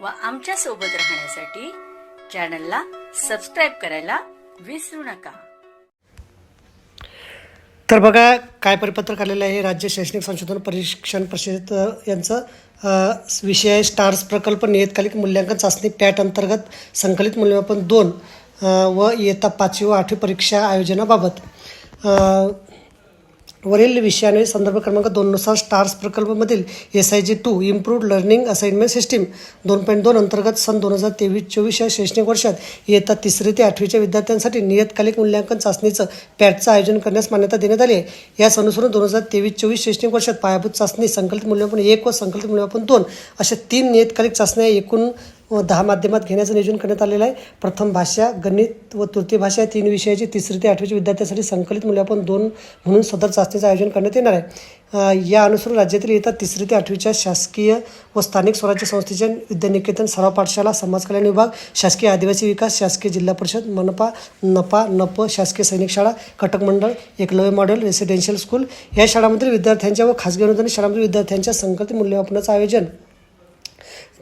व आमच्यासोबत राहण्यासाठी चॅनलला सबस्क्राईब करायला विसरू नका. तर बघा काय परिपत्रक आलेलं आहे राज्य शैक्षणिक संशोधन परीक्षण परिषद यांचं विषय आहे स्टार्स प्रकल्प नियतकालिक मूल्यांकन चाचणी पॅट अंतर्गत संकलित मूल्यमापन दोन व इयत्ता पाचवी व आठवी परीक्षा आयोजनाबाबत. वरील विषयाने संदर्भ क्रमांक दोननुसार STARS प्रकल्पामधील S I G two improved learning assignment system दोन पॉईंट दोन अंतर्गत सन दोन हजार तेवीस चोवीस या शैक्षणिक वर्षात इयत्ता तिसरी ते आठवीच्या विद्यार्थ्यांसाठी नियतकालिक मूल्यांकन चाचणीचं पॅटचं आयोजन करण्यास मान्यता देण्यात आली आहे. यास अनुसरून दोन हजार तेवीस चोवीस शैक्षणिक वर्षात पायाभूत चाचणी संकलित मूल्यांकन एक व संकलित मूल्यांकन दोन अशा तीन नियतकालिक चाचण्या एकूण व दहा माध्यमात घेण्याचं नियोजन करण्यात आलेलं आहे. प्रथम भाषा गणित व तृतीय भाषा या तीन विषयाची तिसरी ते आठवीच्या विद्यार्थ्यांसाठी संकलित मूल्यमापन दोन म्हणून सदर चाचणीचं आयोजन करण्यात येणार आहे. या अनुसरून राज्यातील येतात तिसरी ते आठवीच्या शासकीय व स्थानिक स्वराज्य संस्थेच्या विद्यानिकेतन सराव पाठशाला समाज कल्याण विभाग शासकीय आदिवासी विकास शासकीय जिल्हा परिषद मनपा नपा नप शासकीय सैनिक शाळा कटक मंडळ एकलव्य मॉडेल रेसिडेन्शियल स्कूल या शाळांमधील विद्यार्थ्यांच्या व खाजगी अनुदानित शाळांमधील विद्यार्थ्यांच्या संकलित मूल्यमापनाचं आयोजन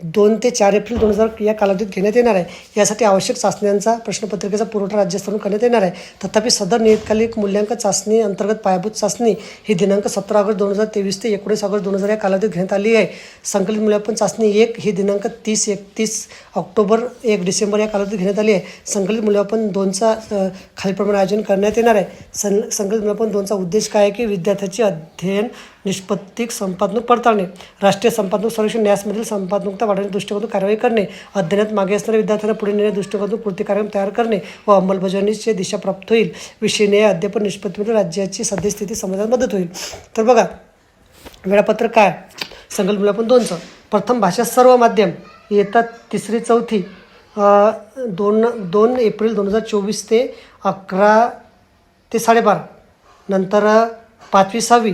दोन ते चार एप्रिल दोन हजार या कालावधीत घेण्यात येणार आहे. यासाठी आवश्यक चाचण्यांचा प्रश्नपत्रिकेचा पुरवठा राज्यस्तरून करण्यात येणार आहे. तथापि सदर नियतकालिक मूल्यांकन चाचणी अंतर्गत पायाभूत चाचणी ही दिनांक सतरा ऑगस्ट दोन हजार तेवीस ते एकोणीस ऑगस्ट दोन हजार या कालावधीत घेण्यात आली आहे. संकलित मूल्यांकन चाचणी एक ही दिनांक तीस एकतीस ऑक्टोबर एक डिसेंबर या कालावधीत घेण्यात आली आहे. संकलित मूल्यांकन दोनचा खालीलप्रमाणे आयोजन करण्यात येणार आहे. सं संकलित मूल्यांकन दोनचा उद्देश काय आहे की विद्यार्थ्याचे अध्ययन निष्पत्तिक संपादनूक पडताळणे राष्ट्रीय संपादनूक सर्वेक्षण न्यासमधील संपादनूकता वाढवण्याच्या दृष्टिकोनातून कारवाई करणे अध्ययनात मागे असणाऱ्या विद्यार्थ्यांना पुढे नेण्याच्या दृष्टिकोनातून कृती कार्यक्रम तयार करणे व अंमलबजावणीची दिशा प्राप्त होईल. विषय न्याय निष्पत्तीमध्ये राज्याची सद्यस्थिती समजण्यास मदत होईल. तर बघा वेळापत्रक काय? संकल्प पण दोनचं प्रथम भाषा सर्व माध्यम. येतात तिसरी चौथी दोन दोन एप्रिल दोन हजार चोवीस ते अकरा ते साडेबारा. नंतर पाचवी सहावी.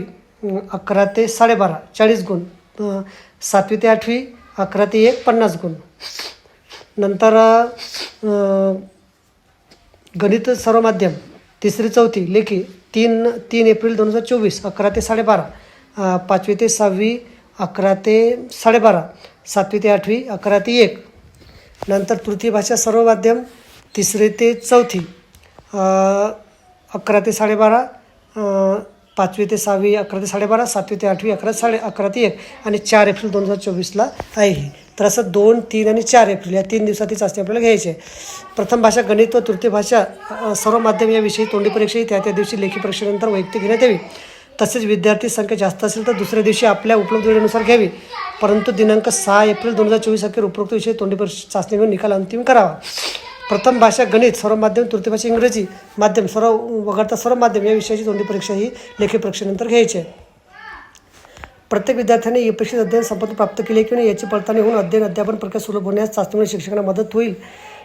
अकरा ते साडेबारा चाळीस गुण. सातवी ते आठवी अकरा ते एक पन्नास गुण. नंतर गणित सर्व माध्यम तिसरी चौथी लेखी तीन तीन एप्रिल दोन हजार चोवीस अकरा ते साडेबारा पाचवी ते सहावी अकरा ते साडेबारा सातवी ते आठवी अकरा ते एक. नंतर तृतीय भाषा सर्व माध्यम तिसरी ते चौथी अकरा ते साडेबारा पाचवी ते सहावी अकरा ते साडेबारा सातवी ते आठवी अकरा साडे अकरा ते एक आणि चार एप्रिल दोन हजार चोवीसला आहे ही. तर असं दोन तीन आणि चार एप्रिल या तीन दिवसात ती चाचणी आपल्याला घ्यायची. आहे प्रथम भाषा गणित व तृतीय भाषा सर्व माध्यम याविषयी तोंडी परीक्षा ही त्या त्या दिवशी लेखी परीक्षेनंतर वैयक्तिक घेण्यात यावी. तसेच विद्यार्थी संख्या जास्त असेल तर दुसऱ्या दिवशी आपल्या उपलब्ध वेळेनुसार घ्यावी. परंतु दिनांक सहा एप्रिल दोन हजार चोवीस अखेर उपरोक्त विषयी तोंडी परीक्षा चाचणी घेऊन निकाल अंतिम करावा. प्रथम भाषा गणित सर्व माध्यम तृतीय भाषा इंग्रजी माध्यम सर्व वगळता सर्व माध्यम या विषयाची तोंडी परीक्षा ही लेखी परीक्षेनंतर घ्यायची आहे. प्रत्येक विद्यार्थ्याने ई परीक्षेत अध्ययन संपत्ती प्राप्त केली किंवा की नाही याची पडताळणी होऊन अध्ययन अध्यापन प्रक्रिया सुलभ होण्यास चाचणीमुळे शिक्षकांना मदत होईल.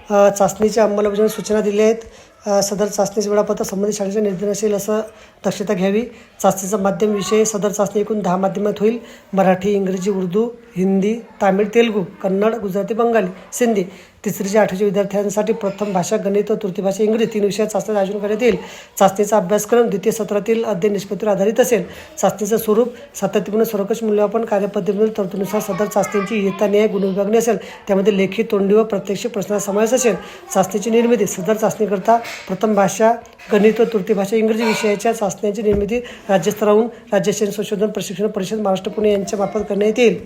चाचणीच्या अंमलबजावणी सूचना दिल्या आहेत. सदर चाचणीचे वेळापत्र संबंधित शाळेच्या असेल असं दक्षता घ्यावी. चाचणीचा माध्यम विषय सदर चाचणी एकूण दहा माध्यमात होईल. मराठी इंग्रजी उर्दू हिंदी तामिळ तेलुगू कन्नड गुजराती बंगाली सिंधी. तिसरीच्या आठवीच्या विद्यार्थ्यांसाठी प्रथम भाषा गणित तृतीय भाषा इंग्रजी तीन विषय चाचणी आयोजन करण्यात येईल. चाचणीचा अभ्यासक्रम द्वितीय सत्रातील अध्ययन निष्पत्तीवर आधारित असेल. चाचणीचं स्वरूप सातत्यपूर्ण सर्वकष मूल्यमापन कार्यपद्धतीमधील तरतुदीनुसार सदर चाचणीची इयत्ता न्याय गुणविभागणी असेल. त्यामध्ये लेखी तोंडी व प्रत्यक्ष प्रश्नाचा समावेश असेल. चाचणीची निर्मिती सदर चाचणीकरता प्रथम भाषा गणित व तृतीय भाषा इंग्रजी विषयाच्या चाचण्यांची निर्मिती राज्यस्तरावरून राज्य संशोधन प्रशिक्षण परिषद महाराष्ट्र पुणे यांच्या मार्फत करण्यात येईल.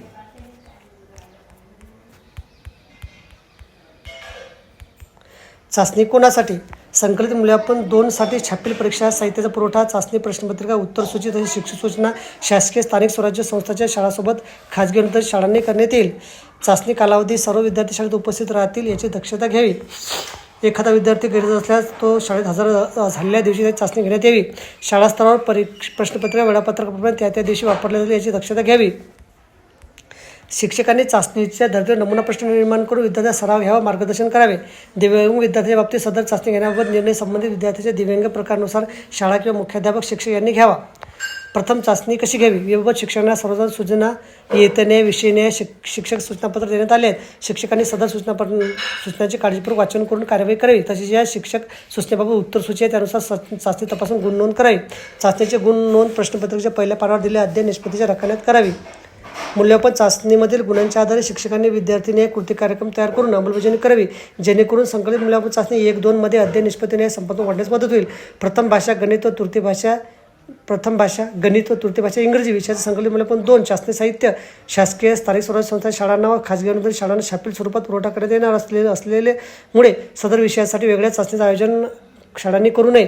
चाचणी कोणासाठी? संकलित मूल्यांकन दोनसाठी छापील परीक्षा साहित्याचा पुरवठा चाचणी प्रश्नपत्रिका उत्तर सूची तसेच शिक्षक सूचना शासकीय स्थानिक स्वराज्य संस्थांच्या शाळासोबत खाजगी अनुदान शाळांनी करण्यात येईल. चाचणी कालावधी सर्व विद्यार्थी शाळेत उपस्थित राहतील याची दक्षता घ्यावी. एखादा विद्यार्थी गरज असल्यास तो शाळेत हजर झालेल्या दिवशी त्याची चाचणी घेण्यात यावी. शाळा स्तरावर परीक्ष प्रश्नपत्रिका वेळापत्रकाप्रमाणे त्या त्या दिवशी वापरल्या जाईल याची दक्षता घ्यावी. शिक्षकांनी चाचणीच्या दर्जा नमुना प्रश्न निर्माण करून विद्यार्थ्यांना सराव घ्यावा मार्गदर्शन करावे. दिव्यांग विद्यार्थ्यांच्या बाबतीत सदर चाचणी घेण्याबाबत निर्णय संबंधित विद्यार्थ्यांच्या दिव्यांग प्रकारानुसार शाळा किंवा मुख्याध्यापक शिक्षक यांनी घ्यावा. प्रथम चाचणी कशी घ्यावी? याबाबत शिक्षकांना सर्वजण सूचना येतने विषयने शिक शिक्षक सूचनापत्र देण्यात आले आहेत. शिक्षकांनी सदर सूचनापत्र सूचनाचे काळजीपूर्वक वाचन करून कार्यवाही करावी. तसेच या शिक्षक सूचनेबाबत उत्तर सूची आहे त्यानुसार स- चाचणी तपासून गुण नोंद करावी. चाचणीचे गुण नोंद प्रश्नपत्रिकेच्या पहिल्या पानावर दिले अध्ययन निष्पत्तीच्या रकान्यात करावी. मूल्यमापन चाचणीमधील गुणांच्या आधारे शिक्षकांनी विद्यार्थीने कृती कार्यक्रम तयार करून अंमलबजावणी करावी जेणेकरून संकलित मूल्यमापन चाचणी एक दोनमध्ये अध्ययन निष्पत्तीने संपन्न वाढण्यास मदत होईल. प्रथम भाषा गणित व तृतीय भाषा प्रथम भाषा गणित व तृतीय भाषा इंग्रजी विषयाचे संकलित मूल्यमापन दोन शासकीय साहित्य शासकीय स्थानिक स्वराज्य संस्था शाळांना व खाजगी अनुदान शाळांना छापील स्वरूपात पुरवठा करण्यात येणार असलेले असलेले मुळे सदर विषयासाठी वेगळ्या चाचणीचं आयोजन शाळांनी करू नये.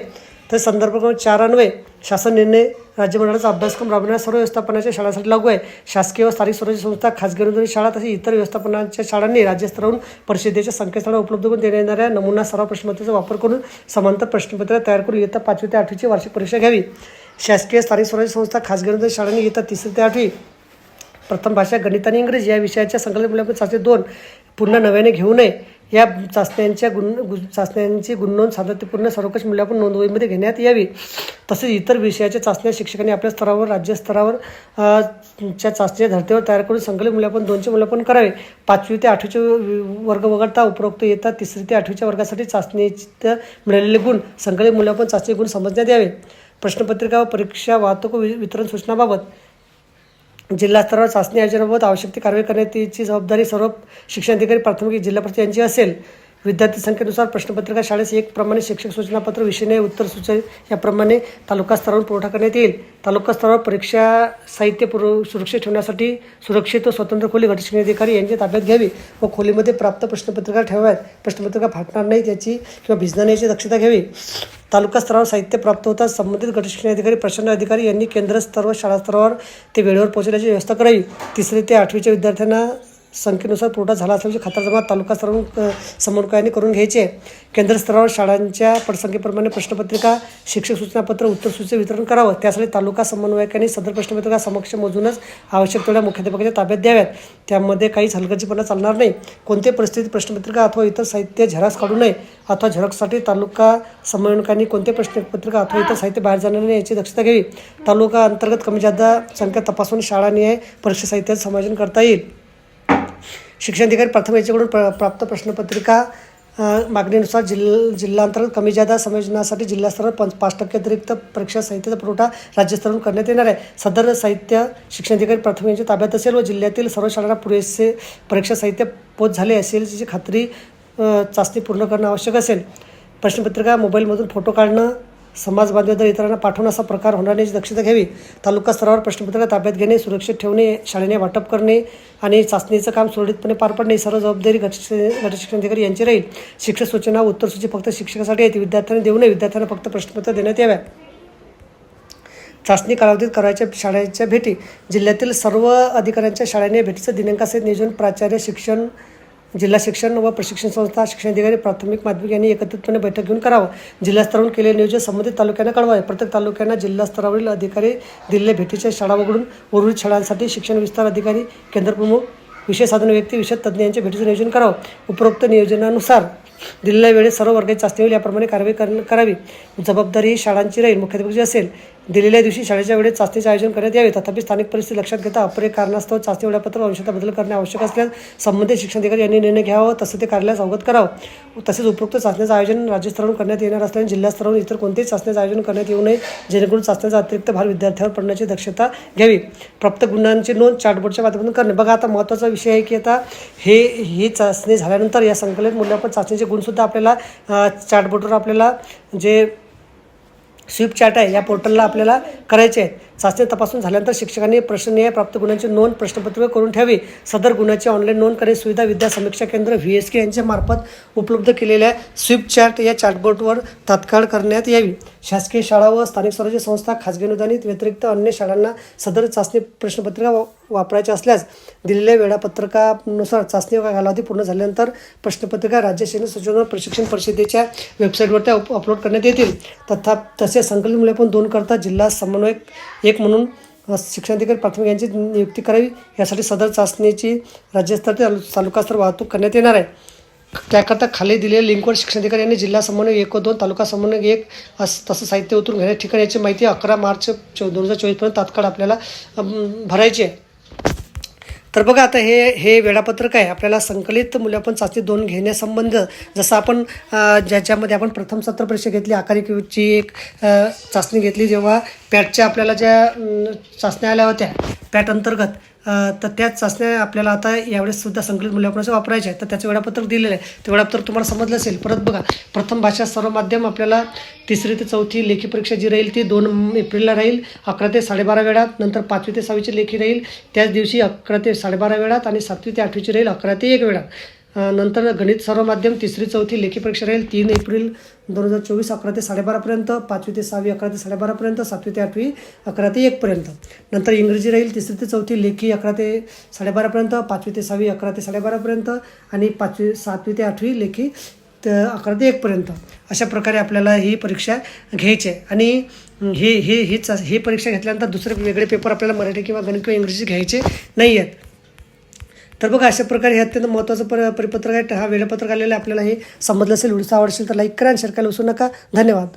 तर संदर्भ क्रमांक चार अन्वये शासन निर्णय राज्यमंडळाचा अभ्यासक्रम राबवण्यास सर्व व्यवस्थापनाच्या शाळांसाठी लागू आहे. शासकीय व स्थानिक स्वराज्य संस्था खासगी अनुदानित शाळा तसेच इतर व्यवस्थापनाच्या शाळांनी राज्यस्तरावरून परिषदेच्या संकेतस्थळावर उपलब्ध करून देण्यात येणाऱ्या नमुना सराव प्रश्नपत्राचा वापर करून समांतर प्रश्नपत्र तयार करून इयत्ता पाचवी ते आठवीची वार्षिक परीक्षा घ्यावी. शासकीय स्थानिक स्वराज्य संस्था खासगी अनुदानित शाळांनी इयत्ता तिसरी ते आठवी प्रथम भाषा गणित आणि इंग्रजी या विषयाच्या संकलित मूल्यांकन चाचणी दोन पुन्हा नव्याने घेऊ नये. या चाचण्यांच्या गुण गु चाचण्यांची गुणनोंद सातत्यपूर्ण सर्वकष मूल्यांकन नोंदवहीमध्ये घेण्यात यावी. तसेच इतर विषयाच्या चाचण्या शिक्षकांनी आपल्या स्तरावर राज्यस्तरावर च्या चाचण्या धर्तीवर तयार करून संकलित मूल्यांकन दोनचे मूल्यांकन करावे. पाचवी ते आठवीचे वर्ग वगळता उपरोक्त येतात. तिसरी ते आठवीच्या वर्गासाठी चाचणीत मिळालेले गुण संकलित मूल्यांकन चाचणी गुण समजण्यात यावे. प्रश्नपत्रिका व परीक्षा वाहतूक वि- वितरण सूचनाबाबत जिल्हास्तरावर चाचणी आयोजनाबाबत आवश्यक ती कारवाई करण्यात याची जबाबदारी सर्व शिक्षणाधिकारी प्राथमिक जिल्हा परिषद यांची असेल. विद्यार्थी संख्येनुसार प्रश्नपत्रिका शाळेस एक प्रमाणे शिक्षक सूचनापत्र विषय उत्तर सूचना याप्रमाणे तालुका स्तरावर पुरवठा करण्यात येईल. तालुका स्तरावर परीक्षा साहित्य पुरव सुरक्षित ठेवण्यासाठी सुरक्षित व स्वतंत्र खोली गट अधिकारी यांची ताब्यात घ्यावी व खोलीमध्ये प्राप्त प्रश्नपत्रिका ठेवाव्यात. प्रश्नपत्रिका फाटणार नाही त्याची किंवा भिजणार नाही याची दक्षता घ्यावी. तालुका स्तरावर साहित्य प्राप्त होतात संबंधित गटशिक्षण अधिकारी प्रशासन अधिकारी यांनी केंद्रस्तर व शाळा स्तरावर ते वेळेवर पोहोचण्याची व्यवस्था करावी. तिसरी ते आठवीच्या विद्यार्थ्यांना संख्येनुसार पुरवठा झाला असल्याचे खातरजमा तालुका स्तरावरून समन्वयाने करून घ्यायचे. केंद्रस्तरावर केंद्र स्तरावर शाळांच्या पडसंख्येप्रमाणे प्रश्नपत्रिका शिक्षक सूचनापत्र उत्तरसूचे वितरण करावं. त्यासाठी तालुका समन्वयकांनी सदर प्रश्नपत्रिका समक्ष मोजूनच आवश्यक तेवढ्या मुख्याध्यापकाच्या ताब्यात द्याव्यात. त्यामध्ये काहीच हलगर्जीपणा चालणार नाही. कोणत्याही परिस्थितीत प्रश्नपत्रिका अथवा इतर साहित्य झेरॉक्स काढू नये अथवा झेरॉक्ससाठी तालुका समन्वयकांनी कोणत्याही प्रश्नपत्रिका अथवा इतर साहित्य बाहेर जाणार नाही याची दक्षता घ्यावी. तालुका अंतर्गत कमी जादा संख्या तपासून शाळानिहाय परीक्षा साहित्याचं समायोजन करता येईल. शिक्षणाधिकारी प्रथम याच्याकडून प्र प्राप्त प्रश्नपत्रिका मागणीनुसार जिल्हा जिल्हांतर्गत कमी जादा संयोजनासाठी जिल्हास्तरावर पंच पाच टक्के अतिरिक्त परीक्षा साहित्याचा पुरवठा राज्यस्तरावरून करण्यात येणार आहे. सदर साहित्य शिक्षणाधिकारी प्रथम यांच्या ताब्यात असेल व जिल्ह्यातील सर्व शाळांना पुरेसे परीक्षा साहित्य पोच झाले असेल याची खात्री चाचणी पूर्ण करणं आवश्यक असेल. प्रश्नपत्रिका मोबाईलमधून फोटो काढणं समाज बांधवांतर इतरांना पाठवून असा प्रकार होणार नाही दक्षता घ्यावी. तालुका स्तरावर प्रश्नपत्र ताब्यात घेणे सुरक्षित ठेवणे शाळेने वाटप करणे आणि चाचणीचं काम सुरळीतपणे पार पाडणे सर्व जबाबदारी गटशिक्षण अधिकारी यांची राहील. शिक्षक सूचना उत्तर सूची फक्त शिक्षकासाठी आहेत. विद्यार्थ्यांना देऊ नये. विद्यार्थ्यांना फक्त प्रश्नपत्र देण्यात याव्या चाचणी कालावधीत करायच्या शाळेच्या भेटी. जिल्ह्यातील सर्व अधिकाऱ्यांच्या शाळेने भेटीचं दिनांकासहित नियोजन प्राचार्य शिक्षण जिल्हा शिक्षण व प्रशिक्षण संस्था शिक्षणाधिकारी प्राथमिक माध्यमिक यांनी एकत्रितपणे बैठक घेऊन करावं. जिल्हास्तरावरून केलेले नियोजन संबंधित तालुक्यांना कळवावे. प्रत्येक तालुक्यांना जिल्हास्तरावरील अधिकारी दिलेल्या भेटीच्या शाळा वगळून उर्वरित शाळांसाठी शिक्षण विस्तार अधिकारी केंद्रप्रमुख विषय साधन व्यक्ती विषय तज्ज्ञ यांच्या भेटीचं नियोजन करावं. उपरोक्त नियोजनानुसार दिलेल्या वेळेत सर्व वर्गाची चाचणी होईल. याप्रमाणे कारवाई कर करावी. जबाबदारी ही शाळांची राहील. मुख्याध्यापकाची असेल दिलेल्या दिवशी शाळेच्या वेळेत चाचणीचे आयोजन करण्यात यावे. तथापि स्थानिक परिस्थिती लक्षात घेता अपरे कारणास्तव चाचणी वेळापत्र अंशतः बदल करणे आवश्यक असल्यास संबंधित शिक्षणाधिकारी यांनी निर्णय घ्यावा. तसं ते कार्यालयास अवगत करावं. तसेच उपरोक्त चाचण्याचं आयोजन राज्यस्तरावरून करण्यात येणार असल्याने जिल्हास्तरावरून इतर कोणतेही चाचण्याचं आयोजन करण्यात येऊ नये जेणेकरून चाचण्याचा अतिरिक्त भार विद्यार्थ्यांवर पडण्याची दक्षता घ्यावी. प्राप्त गुणांची नोंद चार्टबोर्डच्या माध्यमातून करणे. बघा आता महत्त्वाचा विषय आहे की आता हे ही चाचणी झाल्यानंतर या संकलित मूल्यांकन चाचणीचे गुणसुद्धा आपल्याला चार्टबोर्डवर आपल्याला जे स्विप चार्ट आहे या पोर्टलला आपल्याला करायचे आहेत. चाचणी तपासून झाल्यानंतर शिक्षकांनी प्रश्ननिहाय प्राप्त गुणांची नोंद प्रश्नपत्रिका करून ठेवावी. सदर गुणाची ऑनलाईन नोंद करणे सुविधा विद्या समीक्षा केंद्र व्ही एस के यांच्या मार्फत उपलब्ध केलेल्या स्विप चॅट या चॅटबोर्डवर तात्काळ करण्यात यावी. शासकीय शाळा व स्थानिक स्वराज्य संस्था खाजगी अनुदानित व्यतिरिक्त अन्य शाळांना सदर चाचणी प्रश्नपत्रिका वापरायच्या असल्यास दिलेल्या वेळापत्रकानुसार चाचणी कालावधी पूर्ण झाल्यानंतर प्रश्नपत्रिका राज्य शैक्षणिक संशोधन प्रशिक्षण परिषदेच्या वेबसाईटवर त्या अपलोड करण्यात येतील. तथा तसेच संकलित पण दोन करता जिल्हा समन्वयक एक म्हणून शिक्षणाधिकारी प्राथमिक यांची नियुक्ती करावी यासाठी सदर चाचणीची राज्यस्तर ते तालुकास्तर वाहतूक करण्यात येणार आहे. त्याकरता खाली दिलेल्या लिंकवर शिक्षणाधिकारी यांनी जिल्हा समन्वय एक व दोन तालुका समन्वय एक असं तसं साहित्य उतरून घेण्याच्या ठिकाणी याची माहिती अकरा मार्च चौ दोन हजार चोवीसपर्यंत तात्काळ आपल्याला भरायची आहे. तर बघा आता हे हे वेळापत्रक आहे. आपल्याला संकलित मूल्यमापन चाचणी दोन घेण्यासंबंध जसं आपण ज्याच्यामध्ये आपण प्रथम सत्र परीक्षा घेतली आकारी एक चाचणी घेतली जेव्हा पॅटच्या आपल्याला ज्या चाचण्या आल्या होत्या पॅट अंतर्गत तर त्याच चाचण्या आपल्याला आता यावेळेस सुद्धा संकलित मूल्यांकनाचं वापरायचे आहे. तर त्याचं वेळापत्रक दिलेलं आहे. ते वेळापत्रक तुम्हाला समजलं असेल. परत बघा प्रथम भाषा सर्व माध्यम आपल्याला तिसरी ते चौथी लेखी परीक्षा जी राहील ती दोन एप्रिलला राहील. अकरा ते साडेबारा वेळात. नंतर पाचवी ते सहावीची लेखी राहील. त्याच दिवशी अकरा ते साडेबारा वेळात आणि सातवी ते आठवीची राहील. अकरा ते एक वेळात. नंतर गणित सर्व माध्यम तिसरी चौथी लेखी परीक्षा राहील. तीन एप्रिल दोन हजार चोवीस अकरा ते साडेबारापर्यंत पाचवी ते सहावी अकरा ते साडेबारापर्यंत सातवी ते आठवी अकरा ते एकपर्यंत नंतर इंग्रजी राहील. तिसरी ते चौथी लेखी अकरा ते साडेबारापर्यंत पाचवी ते सहावी अकरा ते साडेबारापर्यंत आणि पाचवी सातवी ते आठवी लेखी त अकरा ते एकपर्यंत अशा प्रकारे आपल्याला ही परीक्षा घ्यायची आहे. आणि हे हे हीच ही परीक्षा घेतल्यानंतर दुसरे वेगळे पेपर आपल्याला मराठी किंवा गणित किंवा इंग्रजी घ्यायचे नाही आहेत तर बघा अशा प्रकारे हे अत्यंत महत्त्वाचं पर परिपत्रक आहे. हा वेळापत्रक आलेलं आपल्याला हे समजलं असेल व्हिडिओ आवडशील तर लाईक करा आणि शेअर करायला विसरू नका. धन्यवाद.